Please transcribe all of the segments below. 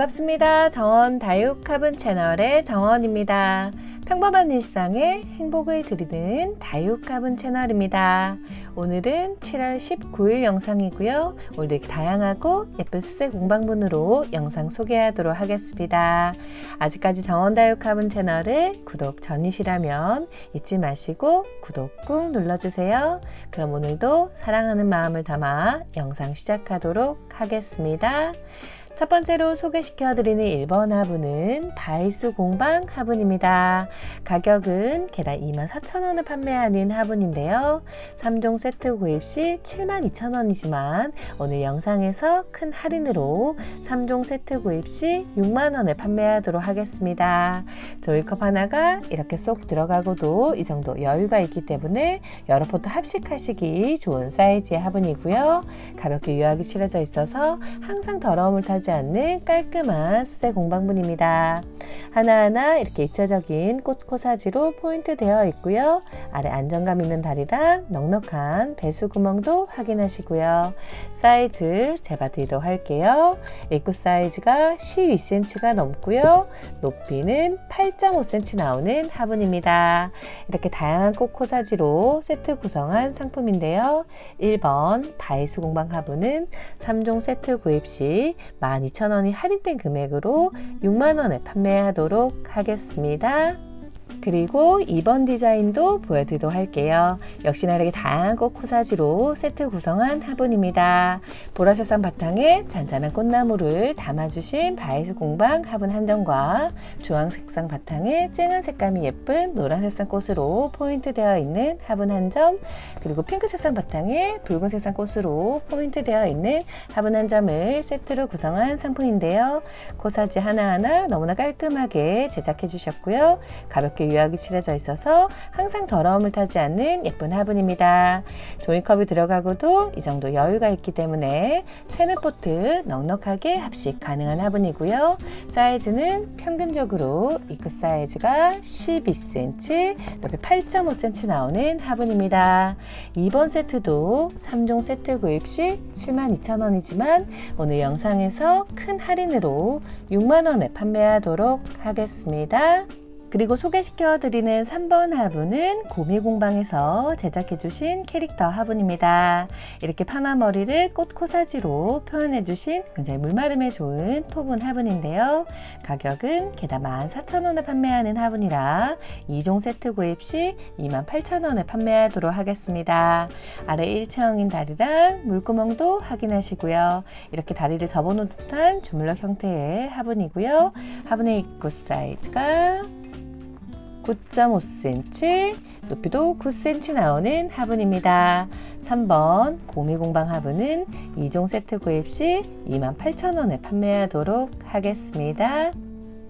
반갑습니다. 정원 다육 화분 채널의 정원입니다. 평범한 일상에 행복을 드리는 다육 화분 채널입니다. 오늘은 7월 19일 영상이고요. 오늘도 이렇게 다양하고 예쁜 수세 공방분으로 영상 소개하도록 하겠습니다. 아직까지 정원 다육 화분 채널을 구독 전이시라면 잊지 마시고 구독 꾹 눌러주세요. 그럼 오늘도 사랑하는 마음을 담아 영상 시작하도록 하겠습니다. 첫 번째로 소개시켜드리는 1번 화분은 바이스 공방 화분입니다. 가격은 개당 24,000원을 판매하는 화분인데요. 3종 세트 구입 시 72,000원이지만 오늘 영상에서 큰 할인으로 3종 세트 구입 시 6만원에 판매하도록 하겠습니다. 조이컵 하나가 이렇게 쏙 들어가고도 이 정도 여유가 있기 때문에 여러 포트 합식하시기 좋은 사이즈의 화분이고요. 가볍게 유하게 칠해져 있어서 항상 더러움을 타지 하지 않는 깔끔한 수세 공방분입니다. 하나하나 이렇게 입체적인 꽃 코사지로 포인트 되어 있고요. 아래 안정감 있는 다리랑 넉넉한 배수 구멍도 확인하시고요. 사이즈 재봐드리도록 할게요. 입구 사이즈가 12cm가 넘고요. 높이는 8.5cm 나오는 화분입니다. 이렇게 다양한 꽃 코사지로 세트 구성한 상품인데요. 1번 바이스 공방 화분은 3종 세트 구입 시 12,000원이 할인된 금액으로 6만원에 판매하도록 하겠습니다. 그리고 2번 디자인도 보여드리도록 할게요. 역시나 이렇게 다양한 꽃 코사지로 세트 구성한 화분입니다. 보라색상 바탕에 잔잔한 꽃나무를 담아주신 바이스 공방 화분 한 점과 주황색상 바탕에 쨍한 색감이 예쁜 노란색상 꽃으로 포인트 되어 있는 화분 한 점, 그리고 핑크색상 바탕에 붉은색상 꽃으로 포인트 되어 있는 화분 한 점을 세트로 구성한 상품인데요. 코사지 하나하나 너무나 깔끔하게 제작해 주셨고요. 가볍게 유하게 칠해져 있어서 항상 더러움을 타지 않는 예쁜 화분입니다. 종이컵이 들어가고도 이 정도 여유가 있기 때문에 세누포트 넉넉하게 합식 가능한 화분이고요. 사이즈는 평균적으로 입구 사이즈가 12cm, 높이 8.5cm 나오는 화분입니다. 이번 세트도 3종 세트 구입 시 72,000원이지만 오늘 영상에서 큰 할인으로 6만원에 판매하도록 하겠습니다. 그리고 소개시켜 드리는 3번 화분은 고미공방에서 제작해 주신 캐릭터 화분입니다. 이렇게 파마 머리를 꽃 코사지로 표현해 주신 굉장히 물마름에 좋은 톱은 화분인데요. 가격은 개당 14,000원에 판매하는 화분이라 2종 세트 구입 시 28,000원에 판매하도록 하겠습니다. 아래 일체형인 다리랑 물구멍도 확인하시고요. 이렇게 다리를 접어놓은 듯한 주물럭 형태의 화분이고요. 화분의 입구 사이즈가 9.5cm, 높이도 9cm 나오는 화분입니다. 3번 고미공방 화분은 2종 세트 구입 시 28,000원에 판매하도록 하겠습니다.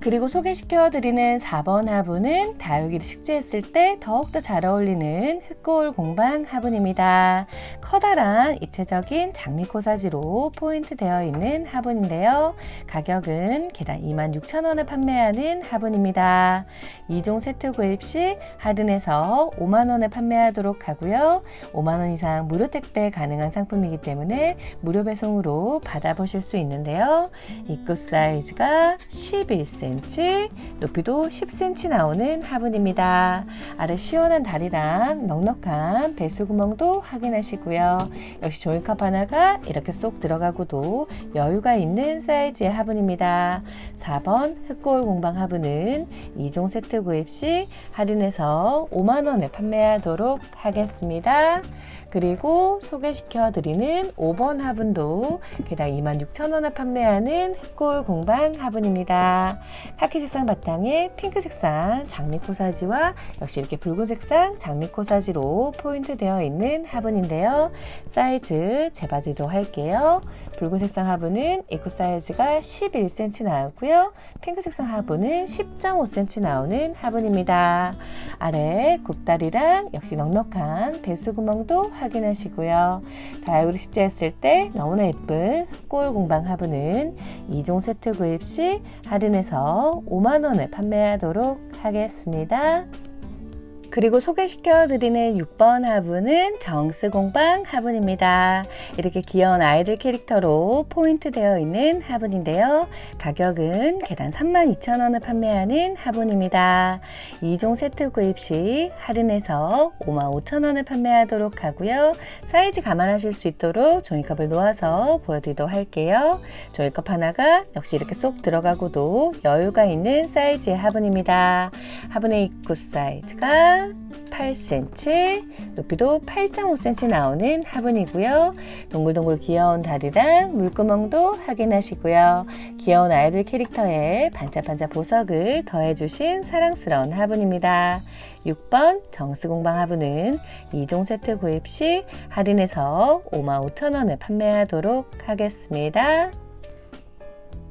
그리고 소개시켜 드리는 4번 화분은 다육이를 식재했을 때 더욱더 잘 어울리는 흑골 공방 화분입니다. 커다란 입체적인 장미코사지로 포인트 되어 있는 화분인데요. 가격은 개당 26,000원에 판매하는 화분입니다. 2종 세트 구입 시 할인해서 5만원에 판매하도록 하고요. 5만원 이상 무료 택배 가능한 상품이기 때문에 무료 배송으로 받아보실 수 있는데요. 입구 사이즈가 11cm 10cm, 높이도 10cm 나오는 화분입니다. 아래 시원한 다리랑 넉넉한 배수구멍도 확인하시고요. 역시 조이컵 하나가 이렇게 쏙 들어가고도 여유가 있는 사이즈의 화분입니다. 4번 흑골 공방 화분은 2종 세트 구입 시 할인해서 5만원에 판매하도록 하겠습니다. 그리고 소개시켜 드리는 5번 화분도 개당 26,000원에 판매하는 흑골 공방 화분입니다. 카키 색상 바탕에 핑크 색상 장미 코사지와 역시 이렇게 붉은 색상 장미 코사지로 포인트 되어 있는 화분인데요. 사이즈 재봐드리도록 할게요. 붉은 색상 화분은 입구 사이즈가 11cm 나오고요. 핑크 색상 화분은 10.5cm 나오는 화분입니다. 아래 굽다리랑 역시 넉넉한 배수구멍도 확인하시고요. 다이어리 식재했을 때 너무나 예쁜 흑골 공방 화분은 2종 세트 구입 시 할인해서 5만원에 판매하도록 하겠습니다. 그리고 소개시켜드리는 6번 화분은 정스공방 화분입니다. 이렇게 귀여운 아이들 캐릭터로 포인트 되어 있는 화분인데요. 가격은 개당 32,000원을 판매하는 화분입니다. 2종 세트 구입 시 할인해서 55,000원을 판매하도록 하고요. 사이즈 감안하실 수 있도록 종이컵을 놓아서 보여드리도록 할게요. 종이컵 하나가 역시 이렇게 쏙 들어가고도 여유가 있는 사이즈의 화분입니다. 화분의 입구 사이즈가 8cm, 높이도 8.5cm 나오는 화분이고요. 동글동글 귀여운 다리랑 물구멍도 확인하시고요. 귀여운 아이들 캐릭터에 반짝반짝 보석을 더해주신 사랑스러운 화분입니다. 6번 정스공방 화분은 2종 세트 구입 시 할인해서 55,000원에 판매하도록 하겠습니다.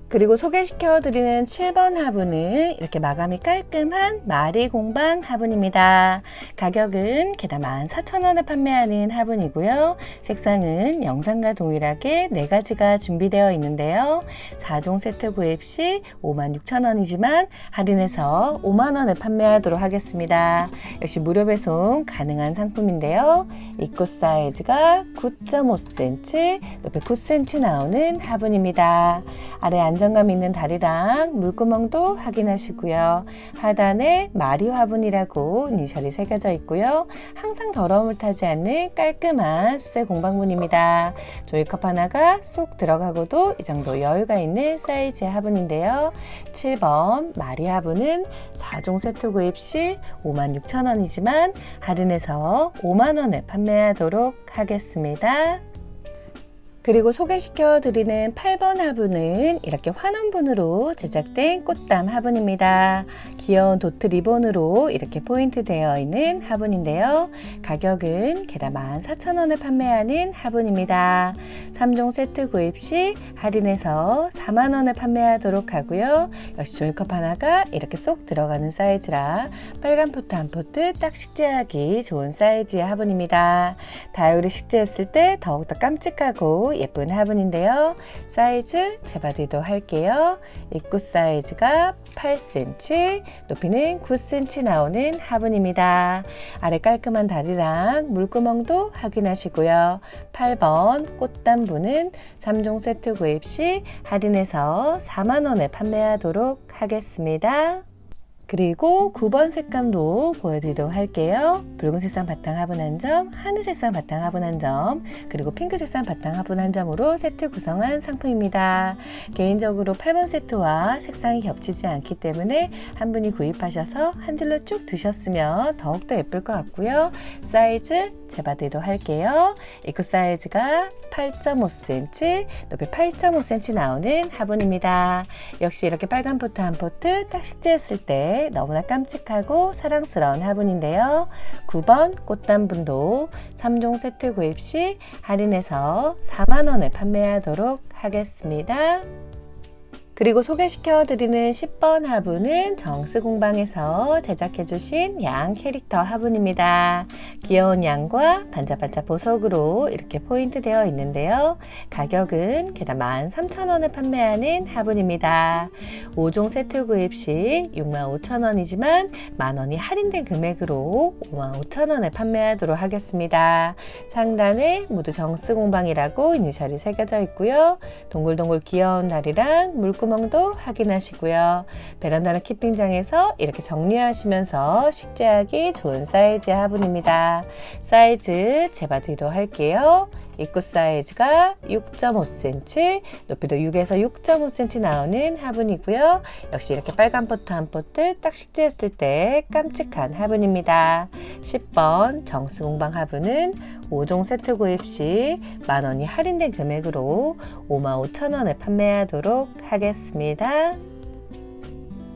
그리고 소개시켜 드리는 7번 화분은 이렇게 마감이 깔끔한 마리 공방 화분입니다. 가격은 개당 14,000원에 판매하는 화분이고요. 색상은 영상과 동일하게 4가지가 준비되어 있는데요. 4종 세트 구입 시 56,000원이지만 할인해서 5만원에 판매하도록 하겠습니다. 역시 무료 배송 가능한 상품인데요. 입구 사이즈가 9.5cm, 높이 9cm 나오는 화분입니다. 아래 안 정감 있는 다리랑 물구멍도 확인하시고요. 하단에 마리 화분이라고 이니셜이 새겨져 있고요. 항상 더러움을 타지 않는 깔끔한 수세 공방문입니다. 조이컵 하나가 쏙 들어가고도 이 정도 여유가 있는 사이즈의 화분인데요. 7번 마리 화분은 4종 세트 구입 시 56,000원이지만 할인해서 5만원에 판매하도록 하겠습니다. 그리고 소개시켜 드리는 8번 화분은 이렇게 환원분으로 제작된 꽃담 화분입니다. 귀여운 도트 리본으로 이렇게 포인트 되어 있는 화분인데요. 가격은 개당 14,000원에 판매하는 화분입니다. 3종 세트 구입 시 할인해서 4만원에 판매하도록 하고요. 역시 종이컵 하나가 이렇게 쏙 들어가는 사이즈라 빨간 포트 한 포트 딱 식재하기 좋은 사이즈의 화분입니다. 다이어리 식재했을 때 더욱더 깜찍하고 예쁜 화분인데요. 사이즈 재봐드리도록 할게요. 입구 사이즈가 8cm, 높이는 9cm 나오는 화분입니다. 아래 깔끔한 다리랑 물구멍도 확인하시고요. 8번 꽃담부는 3종 세트 구입 시 할인해서 4만원에 판매하도록 하겠습니다. 그리고 9번 색감도 보여드리도록 할게요. 붉은 색상 바탕 화분 한 점, 하늘 색상 바탕 화분 한 점, 그리고 핑크 색상 바탕 화분 한 점으로 세트 구성한 상품입니다. 개인적으로 8번 세트와 색상이 겹치지 않기 때문에 한 분이 구입하셔서 한 줄로 쭉 두셨으면 더욱더 예쁠 것 같고요. 사이즈 재봐드리도록 할게요. 입구 사이즈가 8.5cm, 높이 8.5cm 나오는 화분입니다. 역시 이렇게 빨간 포트 한 포트 딱 식재했을 때 너무나 깜찍하고 사랑스러운 화분인데요. 9번 꽃담분도 3종 세트 구입 시 할인해서 4만원에 판매하도록 하겠습니다. 그리고 소개시켜 드리는 10번 화분은 정스 공방에서 제작해 주신 양 캐릭터 화분입니다. 귀여운 양과 반짝반짝 보석으로 이렇게 포인트 되어 있는데요. 가격은 개당 13,000원에 판매하는 화분입니다. 5종 세트 구입 시 65,000원이지만 만원이 할인된 금액으로 55,000원에 판매하도록 하겠습니다. 상단에 모두 정스 공방이라고 이니셜이 새겨져 있고요. 동글동글 귀여운 다리랑 물구멍 구멍도 확인하시고요. 베란다나 키핑장에서 이렇게 정리하시면서 식재하기 좋은 사이즈의 화분입니다. 사이즈 재봐드리도록 할게요. 입구 사이즈가 6.5cm, 높이도 6에서 6.5cm 나오는 화분이고요. 역시 이렇게 빨간 포트 한 포트 딱 식재했을 때 깜찍한 화분입니다. 10번 정스공방 화분은 5종 세트 구입 시 만원이 할인된 금액으로 55,000원에 판매하도록 하겠습니다.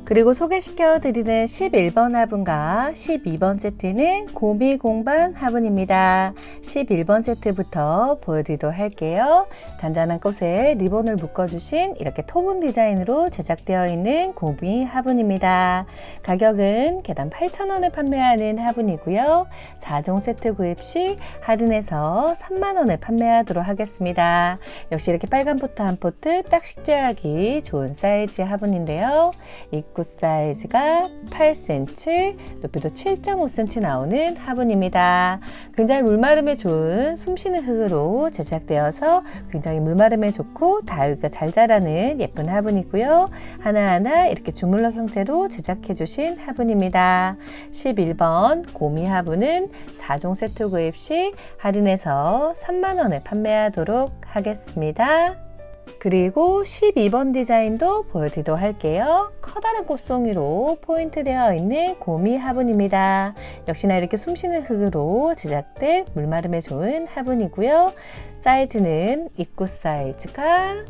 그리고 소개시켜 드리는 11번 화분과 12번 세트는 고미 공방 화분입니다. 11번 세트부터 보여드리도록 할게요. 잔잔한 꽃에 리본을 묶어주신 이렇게 토분 디자인으로 제작되어 있는 고미 화분입니다. 가격은 개당 8,000원에 판매하는 화분이고요. 4종 세트 구입 시 할인해서 3만원에 판매하도록 하겠습니다. 역시 이렇게 빨간 포트 한 포트 딱 식재하기 좋은 사이즈 화분인데요. 이 입구 사이즈가 8cm, 높이도 7.5cm 나오는 화분입니다. 굉장히 물마름에 좋은 숨쉬는 흙으로 제작되어서 굉장히 물마름에 좋고 다육이가 잘 자라는 예쁜 화분이고요. 하나하나 이렇게 주물럭 형태로 제작해 주신 화분입니다. 11번 고미 화분은 4종 세트 구입 시 할인해서 3만원에 판매하도록 하겠습니다. 그리고 12번 디자인도 보여드리도록 할게요. 커다란 꽃송이로 포인트 되어 있는 고미 화분입니다. 역시나 이렇게 숨쉬는 흙으로 제작된 물마름에 좋은 화분이고요. 사이즈는 입구 사이즈가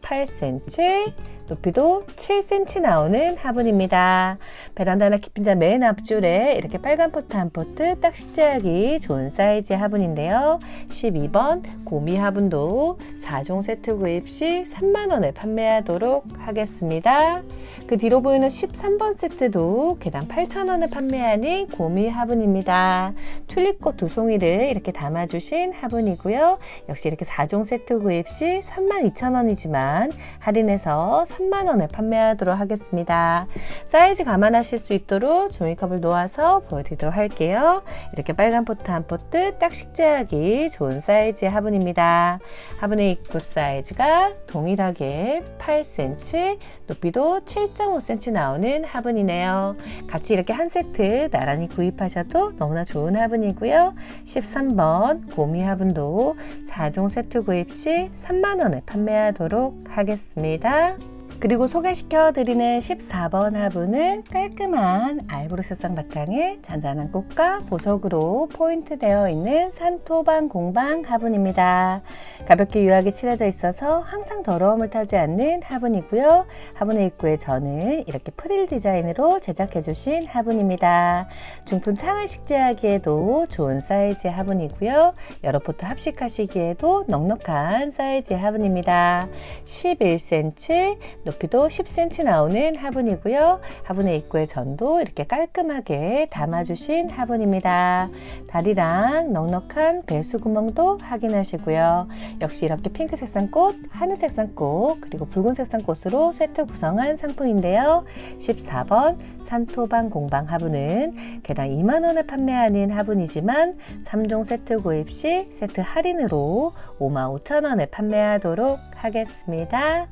8cm, 높이도 7cm 나오는 화분입니다. 베란다나 키핀자 맨 앞줄에 이렇게 빨간 포트 한 포트 딱 식재하기 좋은 사이즈의 화분인데요. 12번 고미 화분도 4종 세트 구입 시 3만원에 판매하도록 하겠습니다. 그 뒤로 보이는 13번 세트도 개당 8,000원에 판매하는 고미 화분입니다. 튤립꽃 두 송이를 이렇게 담아주신 화분이고요. 역시 이렇게 4종 세트 구입 시 32,000원이지만 할인해서 3만원에 판매하도록 하겠습니다. 사이즈 감안하실 수 있도록 종이컵을 놓아서 보여드리도록 할게요. 이렇게 빨간 포트 한 포트 딱 식재하기 좋은 사이즈의 화분입니다. 화분의 입구 사이즈가 동일하게 8cm, 높이도 7.5cm 나오는 화분이네요. 같이 이렇게 한 세트 나란히 구입하셔도 너무나 좋은 화분이고요. 13번 고미 화분도 4종 세트 구입 시 3만원에 판매하도록 하겠습니다. 그리고 소개시켜 드리는 14번 화분은 깔끔한 알보르세상 바탕에 잔잔한 꽃과 보석으로 포인트 되어 있는 산토방 공방 화분입니다. 가볍게 유하게 칠해져 있어서 항상 더러움을 타지 않는 화분이고요. 화분의 입구에 저는 이렇게 프릴 디자인으로 제작해 주신 화분입니다. 중품 창을 식재하기에도 좋은 사이즈의 화분이고요. 여러 포트 합식하시기에도 넉넉한 사이즈의 화분입니다. 11cm, 높이도 10cm 나오는 화분이고요. 화분의 입구에 전도 이렇게 깔끔하게 담아주신 화분입니다. 다리랑 넉넉한 배수 구멍도 확인하시고요. 역시 이렇게 핑크 색상 꽃, 하늘 색상 꽃, 그리고 붉은 색상 꽃으로 세트 구성한 상품인데요. 14번 산토방 공방 화분은 개당 2만원에 판매하는 화분이지만 3종 세트 구입 시 세트 할인으로 5만 5천원에 판매하도록 하겠습니다.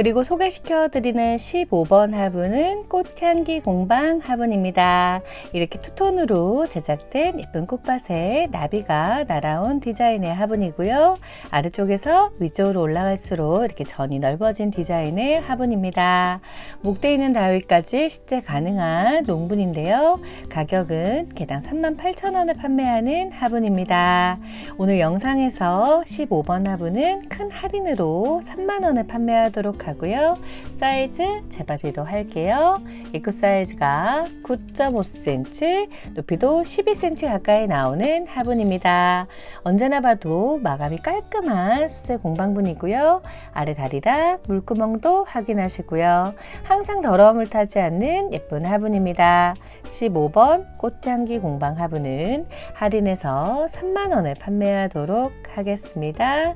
그리고 소개시켜 드리는 15번 화분은 꽃향기 공방 화분입니다. 이렇게 투톤으로 제작된 예쁜 꽃밭에 나비가 날아온 디자인의 화분이고요. 아래쪽에서 위쪽으로 올라갈수록 이렇게 전이 넓어진 디자인의 화분입니다. 목대 있는 다위까지 식재 가능한 농분인데요. 가격은 개당 38,000원에 판매하는 화분입니다. 오늘 영상에서 15번 화분은 큰 할인으로 3만원에 판매하도록 하고 요. 사이즈 재봐드리도록 할게요. 입구 사이즈가 9.5cm, 높이도 12cm 가까이 나오는 화분입니다. 언제나 봐도 마감이 깔끔한 수세 공방분이고요. 아래 다리랑 물구멍도 확인하시고요. 항상 더러움을 타지 않는 예쁜 화분입니다. 15번 꽃향기 공방 화분은 할인해서 3만원에 판매하도록 하겠습니다.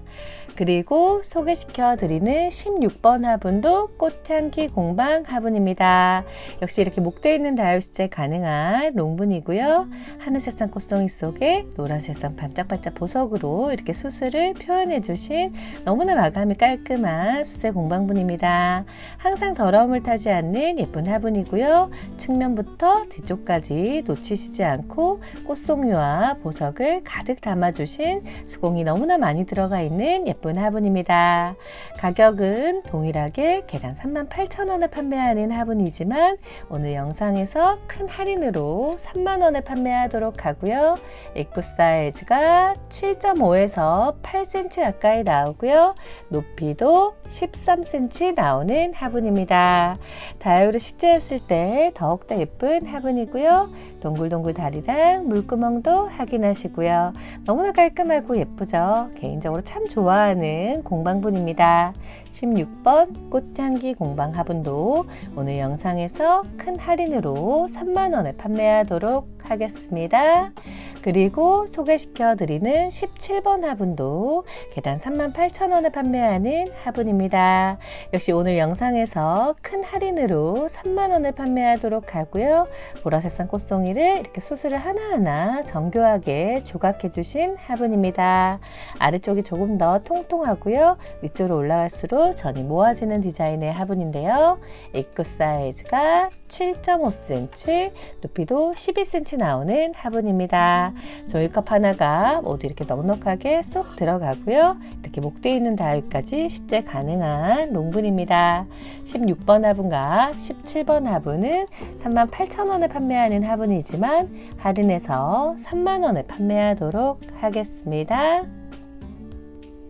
그리고 소개시켜 드리는 16번 화분도 꽃향기 공방 화분입니다. 역시 이렇게 목대 있는 다육식재 가능한 롱분이고요. 하늘 색상 꽃송이 속에 노란 색상 반짝반짝 보석으로 이렇게 수술을 표현해 주신 너무나 마감이 깔끔한 수세 공방분입니다. 항상 더러움을 타지 않는 예쁜 화분이고요. 측면부터 뒤쪽까지 놓치시지 않고 꽃송이와 보석을 가득 담아주신 수공이 너무나 많이 들어가 있는 예쁜 화분입니다. 가격은 동일 하게 개당 38,000원에 판매하는 화분이지만 오늘 영상에서 큰 할인으로 3만원에 판매하도록 하고요. 입구 사이즈가 7.5에서 8cm 가까이 나오고요. 높이도 13cm 나오는 화분입니다. 다이오를 식재했을 때 더욱더 예쁜 화분이고요. 동글동글 다리랑 물구멍도 확인하시고요. 너무나 깔끔하고 예쁘죠? 개인적으로 참 좋아하는 공방분입니다. 16번 꽃향기 공방 화분도 오늘 영상에서 큰 할인으로 3만원에 판매하도록 하겠습니다. 그리고 소개시켜 드리는 17번 화분도 개당 38,000원에 판매하는 화분입니다. 역시 오늘 영상에서 큰 할인으로 3만원에 판매하도록 하고요. 보라색상 꽃송이를 이렇게 수술을 하나하나 정교하게 조각해 주신 화분입니다. 아래쪽이 조금 더 통통하고요. 위쪽으로 올라갈수록 전이 모아지는 디자인의 화분인데요. 입구 사이즈가 7.5cm, 높이도 12cm 나오는 화분입니다. 조이컵 하나가 모두 이렇게 넉넉하게 쏙 들어가고요. 이렇게 목대 있는 다이까지 식재 가능한 롱분입니다. 16번 화분과 17번 화분은 38,000원에 판매하는 화분이지만 할인해서 3만원에 판매하도록 하겠습니다.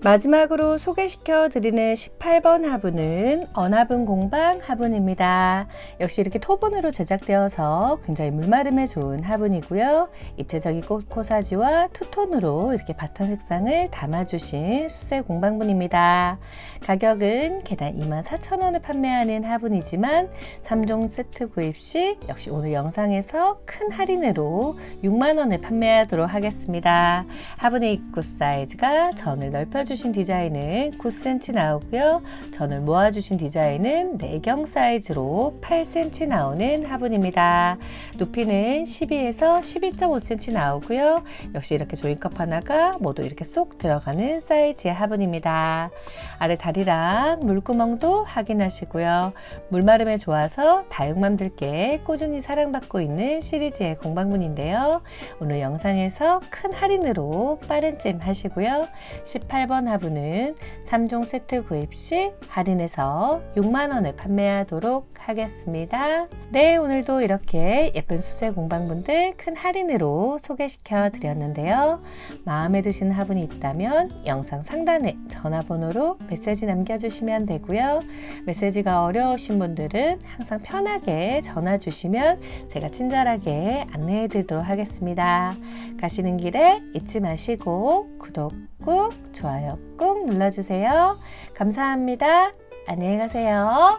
마지막으로 소개시켜 드리는 18번 화분은 언화분 공방 화분입니다. 역시 이렇게 토분으로 제작되어서 굉장히 물마름에 좋은 화분이고요. 입체적인 꽃 코사지와 투톤으로 이렇게 바탕 색상을 담아주신 수세 공방분입니다. 가격은 개당 24,000원에 판매하는 화분이지만 3종 세트 구입 시 역시 오늘 영상에서 큰 할인으로 6만원에 판매하도록 하겠습니다. 화분의 입구 사이즈가 전을 넓혀주 신 디자인은 9cm 나오고요. 전을 모아주신 디자인은 내경 사이즈로 8cm 나오는 화분입니다. 높이는 12에서 12.5cm 나오고요. 역시 이렇게 조인컵 하나가 모두 이렇게 쏙 들어가는 사이즈의 화분입니다. 아래 다리랑 물구멍도 확인하시고요. 물마름에 좋아서 다육맘들께 꾸준히 사랑받고 있는 시리즈의 공방문인데요. 오늘 영상에서 큰 할인으로 빠른 찜 하시고요. 18번 화분은 3종 세트 구입 시 할인해서 6만원에 판매하도록 하겠습니다. 네, 오늘도 이렇게 예쁜 수세 공방분들 큰 할인으로 소개시켜 드렸는데요. 마음에 드시는 화분이 있다면 영상 상단에 전화번호로 메시지 남겨주시면 되고요. 메시지가 어려우신 분들은 항상 편하게 전화 주시면 제가 친절하게 안내해 드리도록 하겠습니다. 가시는 길에 잊지 마시고 구독 꾹, 좋아요 꾹 눌러주세요. 감사합니다. 안녕히 가세요.